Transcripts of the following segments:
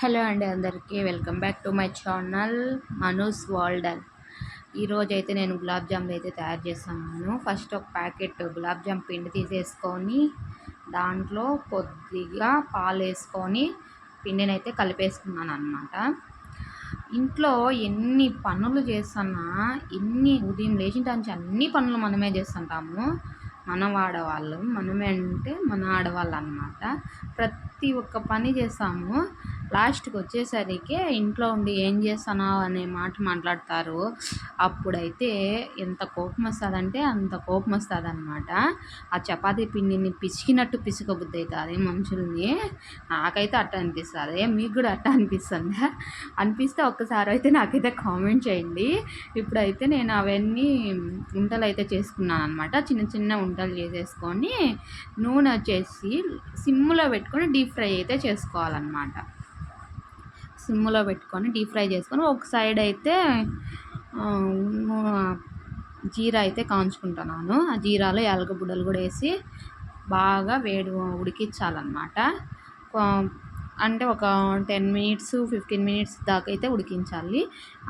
Hello అండి అందరికీ welcome back to my channel మనూస్ వాల్డర్. ఈరోజు అయితే నేను గులాబ్ జామ్లు అయితే తయారు చేస్తాను ఫస్ట్ ఒక ప్యాకెట్ గులాబ్ జామ్ పిండి తీసేసుకొని దాంట్లో కొద్దిగా పాలు వేసుకొని పిండిని అయితే కలిపేసుకున్నాను అనమాట ఇంట్లో ఎన్ని పనులు చేస్తున్నా ఎన్ని ఉదయం లేచిన నుంచి అన్ని పనులు మనమే చేస్తుంటాము. మన ఆడవాళ్ళు మనమే అంటే మన ఆడవాళ్ళు అనమాట ప్రతి ఒక్క పని చేస్తాము. లాస్ట్కి వచ్చేసరికి ఇంట్లో ఉండి ఏం చేస్తున్నావు అనే మాట మాట్లాడతారు. అప్పుడైతే ఎంత కోపం వస్తుందంటే అంత కోపం వస్తుంది అనమాట ఆ చపాతీ పిండిని పిసికినట్టు పిసుకబుద్ధి అవుతుంది మనుషుల్ని. నాకైతే అట్ట అనిపిస్తుంది. మీకు కూడా అట్ట అనిపిస్తుంది? అనిపిస్తే ఒక్కసారి అయితే నాకైతే కామెంట్ చేయండి. ఇప్పుడైతే నేను అవన్నీ వంటలు అయితే చేసుకున్నాను అనమాట చిన్న చిన్న వంటలు చేసేసుకొని నూనె వచ్చేసి సిమ్లో పెట్టుకొని డీప్ ఫ్రై అయితే చేసుకోవాలన్నమాట. సిమ్లో పెట్టుకొని డీప్ ఫ్రై చేసుకొని ఒక సైడ్ అయితే జీరా అయితే కాంచుకుంటున్నాను ఆ జీరాలో యాలక బుడ్డలు కూడా వేసి బాగా వేడి ఉడికించాలన్నమాట. అంటే ఒక టెన్ మినిట్స్ ఫిఫ్టీన్ మినిట్స్ దాకా అయితే ఉడికించాలి.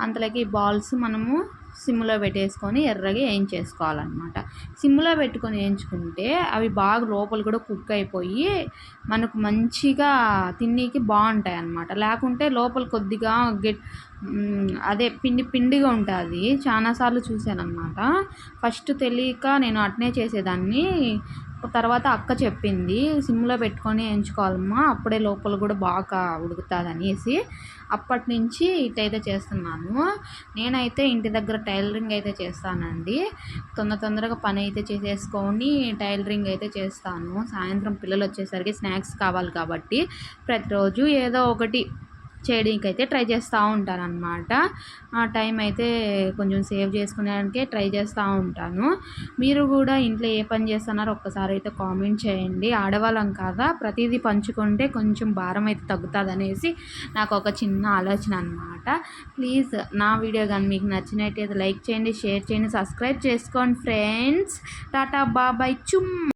అంతలోకి బాల్స్ మనము సిమ్లో పెట్టేసుకొని ఎర్రగా వేయించేసుకోవాలన్నమాట. సిమ్లో పెట్టుకొని వేయించుకుంటే అవి బాగా లోపల కూడా కుక్ అయిపోయి మనకు మంచిగా తిన్నీకి బాగుంటాయి అన్నమాట లేకుంటే లోపల కొద్దిగా గెట్ అదే పిండి పిండిగా ఉంటుంది. చాలాసార్లు చూశాను అనమాట ఫస్ట్ తెలియక నేను అట్నే చేసేదాన్ని. తర్వాత అక్క చెప్పింది సిమ్లో పెట్టుకొని వేయించుకోవాలమ్మా అప్పుడే లోపల కూడా బాగా ఉడుకుతుంది అనేసి అప్పటి నుంచి ఇటైతే చేస్తున్నాను. నేనైతే ఇంటి దగ్గర టైలరింగ్ అయితే చేస్తానండి. తొందర తొందరగా పని అయితే చేసేసుకొని టైలరింగ్ అయితే చేస్తాను. సాయంత్రం పిల్లలు వచ్చేసరికి స్నాక్స్ కావాలి కాబట్టి ప్రతిరోజు ఏదో ఒకటి చేయడానికి అయితే ట్రై చేస్తూ ఉంటాను అనమాట ఆ టైం అయితే కొంచెం సేవ్ చేసుకునేదానికే ట్రై చేస్తూ ఉంటాను. మీరు కూడా ఇంట్లో ఏ పని చేస్తున్నారో ఒక్కసారి అయితే కామెంట్ చేయండి. ఆడవాళ్ళం కాదా? ప్రతిదీ పంచుకుంటే కొంచెం భారం అయితే తగ్గుతుంది అనేసి నాకు ఒక చిన్న ఆలోచన అనమాట ప్లీజ్ నా వీడియో కానీ మీకు నచ్చినట్టయితే లైక్ చేయండి షేర్ చేయండి సబ్స్క్రైబ్ చేసుకోండి ఫ్రెండ్స్. టాటా బాబాయ్ చుమ్.